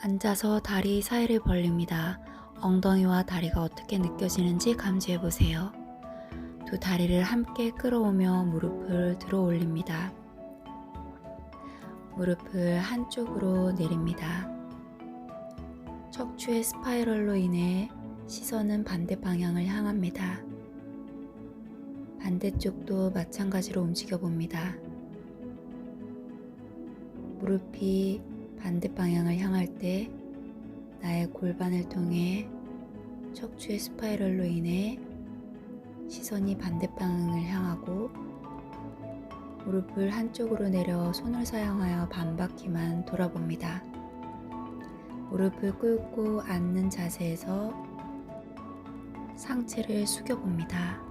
앉아서 다리 사이를 벌립니다. 엉덩이와 다리가 어떻게 느껴지는지 감지해 보세요. 두 다리를 함께 끌어오며 무릎을 들어 올립니다. 무릎을 한쪽으로 내립니다. 척추의 스파이럴로 인해 시선은 반대 방향을 향합니다. 반대쪽도 마찬가지로 움직여 봅니다. 무릎이 반대 방향을 향할 때 나의 골반을 통해 척추의 스파이럴로 인해 시선이 반대 방향을 향하고 무릎을 한쪽으로 내려 손을 사용하여 반바퀴만 돌아봅니다. 무릎을 꿇고 앉는 자세에서 상체를 숙여봅니다.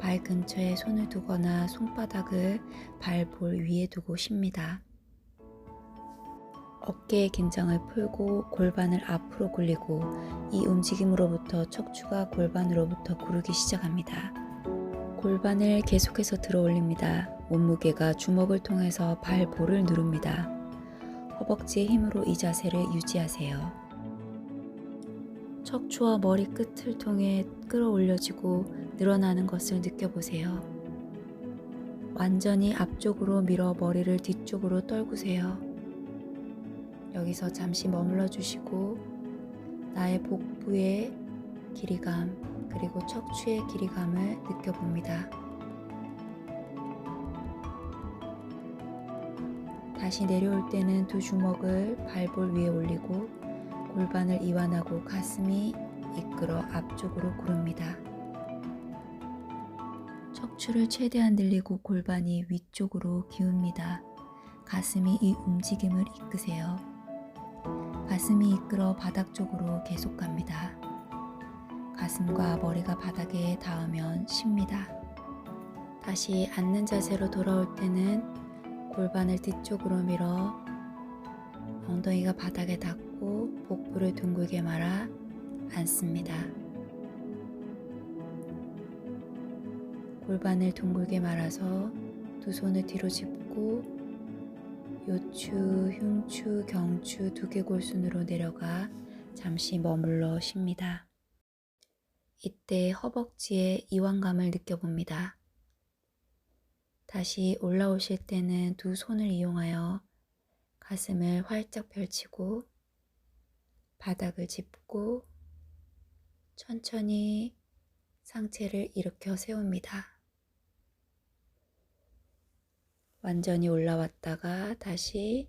발 근처에 손을 두거나 손바닥을 발 볼 위에 두고 쉽니다. 어깨의 긴장을 풀고 골반을 앞으로 굴리고 이 움직임으로부터 척추가 골반으로부터 구르기 시작합니다. 골반을 계속해서 들어 올립니다. 몸무게가 주먹을 통해서 발 볼을 누릅니다. 허벅지의 힘으로 이 자세를 유지하세요. 척추와 머리 끝을 통해 끌어올려지고 늘어나는 것을 느껴보세요. 완전히 앞쪽으로 밀어 머리를 뒤쪽으로 떨구세요. 여기서 잠시 머물러 주시고 나의 복부의 길이감 그리고 척추의 길이감을 느껴봅니다. 다시 내려올 때는 두 주먹을 발볼 위에 올리고 골반을 이완하고 가슴이 이끌어 앞쪽으로 구릅니다. 척추를 최대한 늘리고 골반이 위쪽으로 기웁니다. 가슴이 이 움직임을 이끄세요. 가슴이 이끌어 바닥 쪽으로 계속 갑니다. 가슴과 머리가 바닥에 닿으면 쉽니다. 다시 앉는 자세로 돌아올 때는 골반을 뒤쪽으로 밀어 엉덩이가 바닥에 닿고 복부를 둥글게 말아 앉습니다. 골반을 둥글게 말아서 두 손을 뒤로 짚고 요추, 흉추, 경추 두개골순으로 내려가 잠시 머물러 쉽니다. 이때 허벅지에 이완감을 느껴봅니다. 다시 올라오실 때는 두 손을 이용하여 가슴을 활짝 펼치고 바닥을 짚고 천천히 상체를 일으켜 세웁니다. 완전히 올라왔다가 다시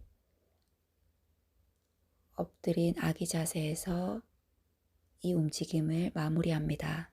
엎드린 아기 자세에서 이 움직임을 마무리합니다.